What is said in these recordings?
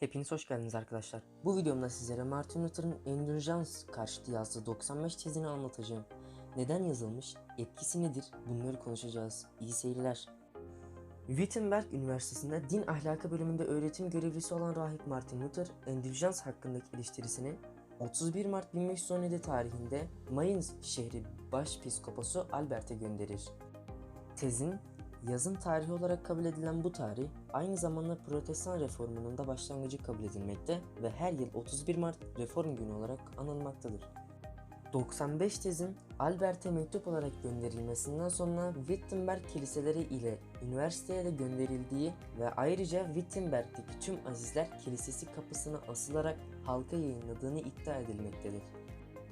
Hepiniz hoş geldiniz arkadaşlar. Bu videomda sizlere Martin Luther'ın Endurance karşıtı yazdığı 95 tezini anlatacağım. Neden yazılmış, etkisi nedir bunları konuşacağız. İyi seyirler. Wittenberg Üniversitesi'nde din ahlakı bölümünde öğretim görevlisi olan rahip Martin Luther, Endurance hakkındaki eleştirisini 31 Mart 1517 tarihinde Mainz şehri başpiskoposu Albert'e gönderir. Tezin yazım tarihi olarak kabul edilen bu tarih aynı zamanda Protestan reformunun da başlangıcı kabul edilmekte ve her yıl 31 Mart Reform Günü olarak anılmaktadır. 95 tezin Albert'e mektup olarak gönderilmesinden sonra Wittenberg kiliseleri ile üniversiteye de gönderildiği ve ayrıca Wittenberg'deki tüm azizler kilisesi kapısına asılarak halka yayınladığını iddia edilmektedir.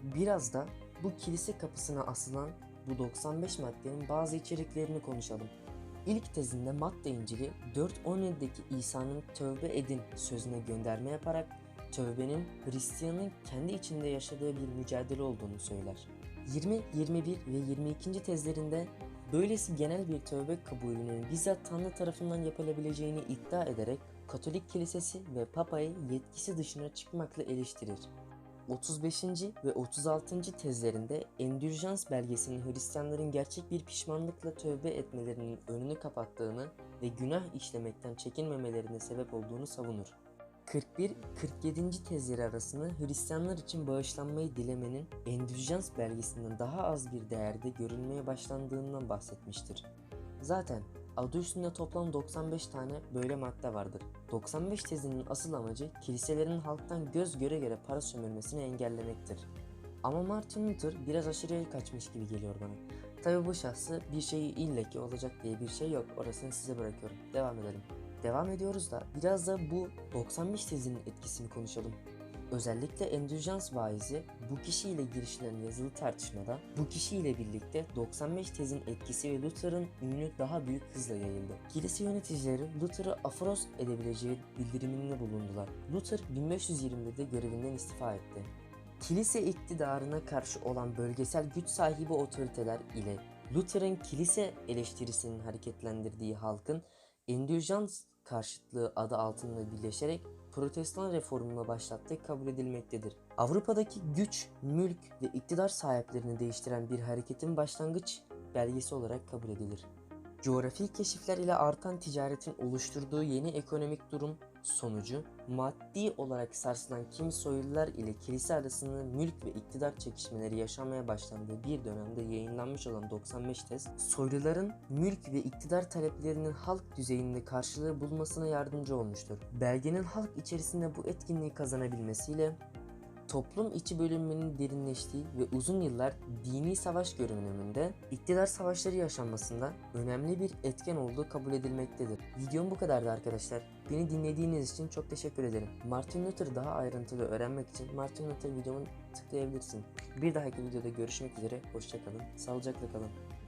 Biraz da bu kilise kapısına asılan bu 95 maddenin bazı içeriklerini konuşalım. İlk tezinde madde İncil'i 4.17'deki İsa'nın tövbe edin sözüne gönderme yaparak tövbenin Hristiyanın kendi içinde yaşadığı bir mücadele olduğunu söyler. 20, 21 ve 22. tezlerinde böylesi genel bir tövbe kabulünün bizzat Tanrı tarafından yapılabileceğini iddia ederek Katolik Kilisesi ve Papa'yı yetkisi dışına çıkmakla eleştirir. 35. ve 36. tezlerinde endürjans belgesinin Hristiyanların gerçek bir pişmanlıkla tövbe etmelerinin önünü kapattığını ve günah işlemekten çekinmemelerine sebep olduğunu savunur. 41-47. tezleri arasında Hristiyanlar için bağışlanmayı dilemenin endürjans belgesinden daha az bir değerde görülmeye başlandığından bahsetmiştir. Zaten adı üstünde toplam 95 tane böyle madde vardır. 95 tezinin asıl amacı kiliselerin halktan göz göre göre para sömürmesini engellemektir. Ama Martin Luther biraz aşırıya kaçmış gibi geliyor bana. Tabi bu şahsı bir şeyi illeki olacak diye bir şey yok. Orasını size bırakıyorum. Devam edelim. Devam ediyoruz da biraz da bu 95 tezinin etkisini konuşalım. Özellikle endürjans vaizi bu kişiyle girişilen yazılı tartışmada bu kişiyle birlikte 95 tezin etkisi ve Luther'ın ünlü daha büyük hızla yayıldı. Kilise yöneticileri Luther'ı aforoz edebileceği bildiriminde bulundular. Luther 1520'de görevinden istifa etti. Kilise iktidarına karşı olan bölgesel güç sahibi otoriteler ile Luther'ın kilise eleştirisinin hareketlendirdiği halkın endürjans karşıtlığı adı altında birleşerek protestan reformuna başlattığı kabul edilmektedir. Avrupa'daki güç, mülk ve iktidar sahiplerini değiştiren bir hareketin başlangıç belgesi olarak kabul edilir. Coğrafi keşifler ile artan ticaretin oluşturduğu yeni ekonomik durum sonucu maddi olarak sarsılan kimi soylular ile kilise arasında mülk ve iktidar çekişmeleri yaşamaya başlandığı bir dönemde yayınlanmış olan 95 tez, soyluların mülk ve iktidar taleplerinin halk düzeyinde karşılığı bulmasına yardımcı olmuştur. Belgenin halk içerisinde bu etkinliği kazanabilmesiyle toplum içi bölünmenin derinleştiği ve uzun yıllar dini savaş görünümünde iktidar savaşları yaşanmasında önemli bir etken olduğu kabul edilmektedir. Videom bu kadardı arkadaşlar. Beni dinlediğiniz için çok teşekkür ederim. Martin Luther daha ayrıntılı öğrenmek için Martin Luther videomu tıklayabilirsin. Bir dahaki videoda görüşmek üzere. Hoşçakalın. Sağlıcakla kalın.